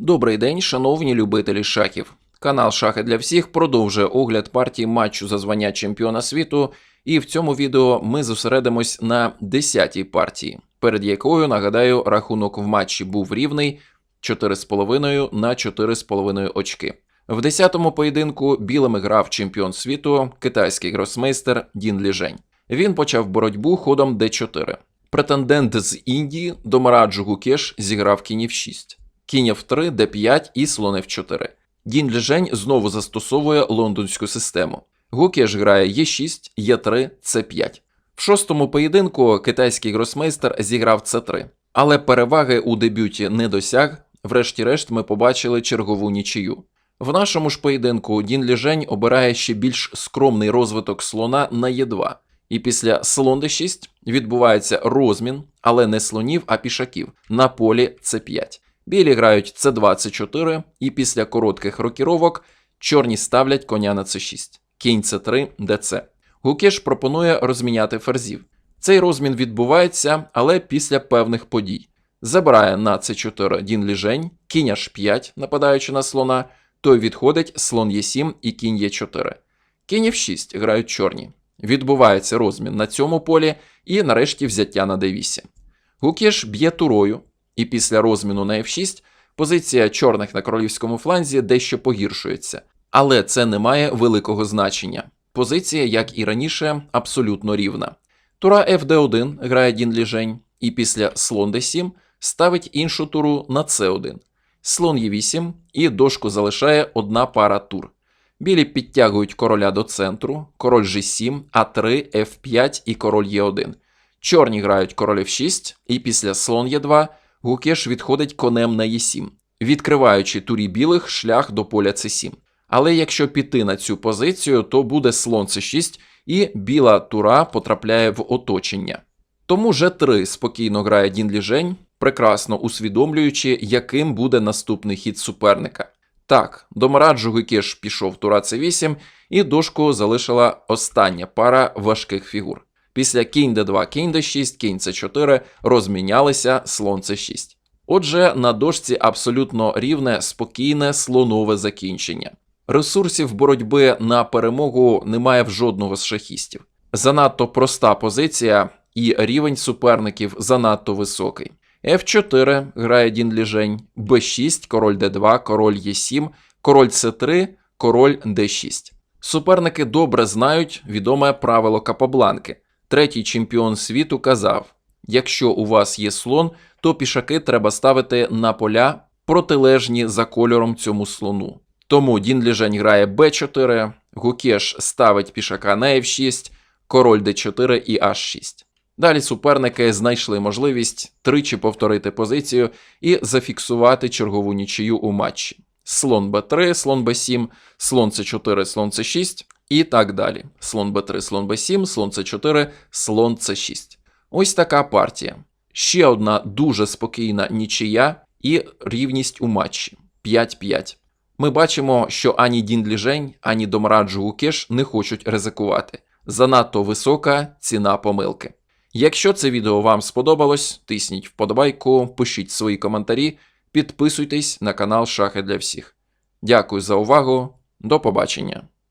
Добрий день, шановні любителі шахів. Канал Шахи для всіх продовжує огляд партії матчу за звання чемпіона світу, і в цьому відео ми зосередимось на 10-й партії, перед якою, нагадаю, рахунок в матчі був рівний 4,5 на 4,5 очки. В 10-му поєдинку білими грав чемпіон світу, китайський гросмейстер Дін Ліжень. Він почав боротьбу ходом d4. Претендент з Індії Домараджу Гукеш зіграв кінь 6 кінь f3, d5 і слон f4. Дін Ліжень знову застосовує лондонську систему. Гукеш грає e6, e3, c5. В шостому поєдинку китайський гросмейстер зіграв c3. Але переваги у дебюті не досяг. Врешті-решт ми побачили чергову нічию. В нашому ж поєдинку Дін Ліжень обирає ще більш скромний розвиток слона на Е2. І після слон d6 відбувається розмін, але не слонів, а пішаків на полі c5. Білі грають c2, c4, і після коротких рокіровок чорні ставлять коня на c6, кінь c3, dc. Гукеш пропонує розміняти ферзів. Цей розмін відбувається, але після певних подій. Забирає на c4 Дін Ліжень, кінь h5, нападаючи на слона, той відходить слон e7 і кінь e4. Кінь f6 грають чорні. Відбувається розмін на цьому полі і нарешті взяття на d8. Гукеш б'є турою, і після розміну на f6 позиція чорних на королівському фланзі дещо погіршується. Але це не має великого значення. Позиція, як і раніше, абсолютно рівна. Тура FD1 грає Дін Ліжень, і після слон d7 ставить іншу туру на c1. Слон e8 і дошку залишає одна пара тур. Білі підтягують короля до центру, король g7, а3, f5 і король e1. Чорні грають король f6, і після слон e2 Гукеш відходить конем на e7, відкриваючи турі білих шлях до поля c7. Але якщо піти на цю позицію, то буде слон c6 і біла тура потрапляє в оточення. Тому g3 спокійно грає Дін Ліжень, прекрасно усвідомлюючи, яким буде наступний хід суперника. Так, до Мараджу Гукеш пішов тура c8, і дошку залишила остання пара важких фігур. Після кінь d2, кінь d6, кінь c4 розмінялися слон c6. Отже, на дошці абсолютно рівне, спокійне слонове закінчення. Ресурсів боротьби на перемогу немає в жодного з шахістів. Занадто проста позиція, і рівень суперників занадто високий. F4 грає Дін Ліжень, B6, король D2, король Е7, король С3, король D6. Суперники добре знають відоме правило Капабланки. Третій чемпіон світу казав: якщо у вас є слон, то пішаки треба ставити на поля протилежні за кольором цьому слону. Тому Дін Ліжень грає Б4, Гукеш ставить пішака на F6, король d4 і H6. Далі суперники знайшли можливість тричі повторити позицію і зафіксувати чергову нічию у матчі. Слон Б3, слон Б7, слон С4, слон С6 і так далі. Слон Б3, слон Б7, слон С4, слон С6. Ось така партія. Ще одна дуже спокійна нічия і рівність у матчі 5-5. Ми бачимо, що ані Дін Ліжень, ані Домраджу Гукеш не хочуть ризикувати. Занадто висока ціна помилки. Якщо це відео вам сподобалось, тисніть вподобайку, пишіть свої коментарі, підписуйтесь на канал Шахи для всіх. Дякую за увагу, до побачення!